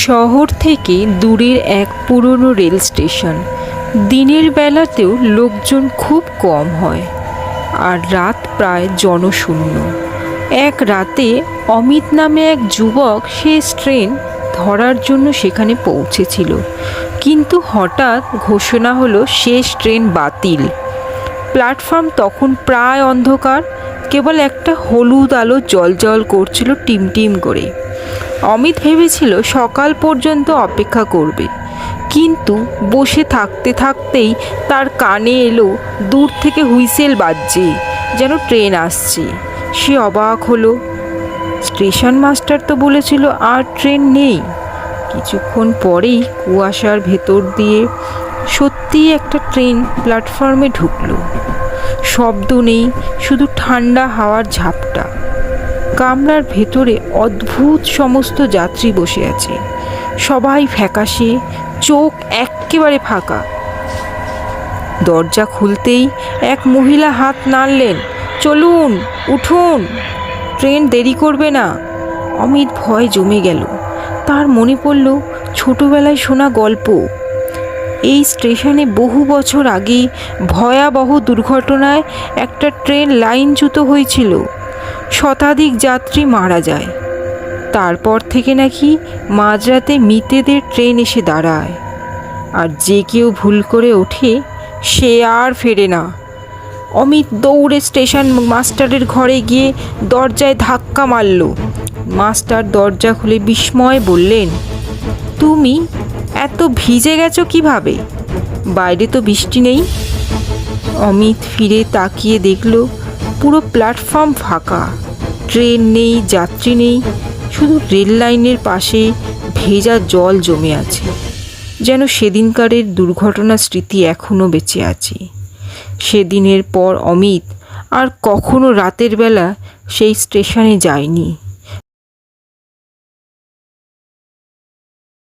শহর থেকে দূরের এক পুরনো রেল স্টেশন। দিনের বেলাতেও লোকজন খুব কম হয়, আর রাত প্রায় জনশূন্য। এক রাতে অমিত নামে এক যুবক সে ট্রেন ধরার জন্য সেখানে পৌঁছেছিল। কিন্তু হঠাৎ ঘোষণা হলো শেষ ট্রেন বাতিল। প্ল্যাটফর্ম তখন প্রায় অন্ধকার, কেবল একটা হলুদ আলো জল করছিল টিমটিম করে। অমিত ভেবেছিল সকাল পর্যন্ত অপেক্ষা করবে। কিন্তু বসে থাকতে থাকতেই তার কানে এলো, দূর থেকে হুইসেল বাজছে, যেন ট্রেন আসছে। সে অবাক হলো। স্টেশন মাস্টার তো বলেছিল আর ট্রেন নেই। কিছুক্ষণ পরেই কুয়াশার ভেতর দিয়ে সত্যিই একটা ট্রেন প্ল্যাটফর্মে ঢুকলো। শব্দ নেই, শুধু ঠান্ডা হাওয়ার ঝাপটা। কামরার ভেতরে অদ্ভুত সমস্ত যাত্রী বসে আছে। সবাই ফ্যাকাশে, চোখ এক্কেবারে ফাঁকা। দরজা খুলতেই এক মহিলা হাত নাড়লেন, চলুন, উঠুন। ট্রেন দেরি করবে না। অমিত ভয় জমে গেল। তার মনে পড়ল, ছোটবেলায় শোনা গল্প। এই স্টেশনে বহু বছর আগে ভয়াবহ দুর্ঘটনায় একটা ট্রেন লাইনচ্যুত হয়েছিল। শতাধিক যাত্রী মারা যায়। তারপর থেকে নাকি মাঝরাতে মৃতেদের ট্রেন এসে দাঁড়ায়। আর যে কেউ ভুল করে ওঠে, সে আর ফেরে না। অমিত দৌড়ে স্টেশন মাস্টারের ঘরে গিয়ে দরজায় ধাক্কা মারল। মাস্টার দরজা খুলে বিস্ময় বললেন, তুমি এত ভিজে গেছো কীভাবে? বাইরে তো বৃষ্টি নেই। অমিত ফিরে তাকিয়ে দেখল পুরো প্ল্যাটফর্ম ফাঁকা। ট্রেন নেই, যাত্রী নেই, শুধু রেল লাইনের পাশে ভেজা জল জমে আছে, যেন সেদিনকারের দুর্ঘটনার স্মৃতি এখনও বেঁচে আছে। সেদিনের পর অমিত আর কখনো রাতের বেলা সেই স্টেশনে যায়নি।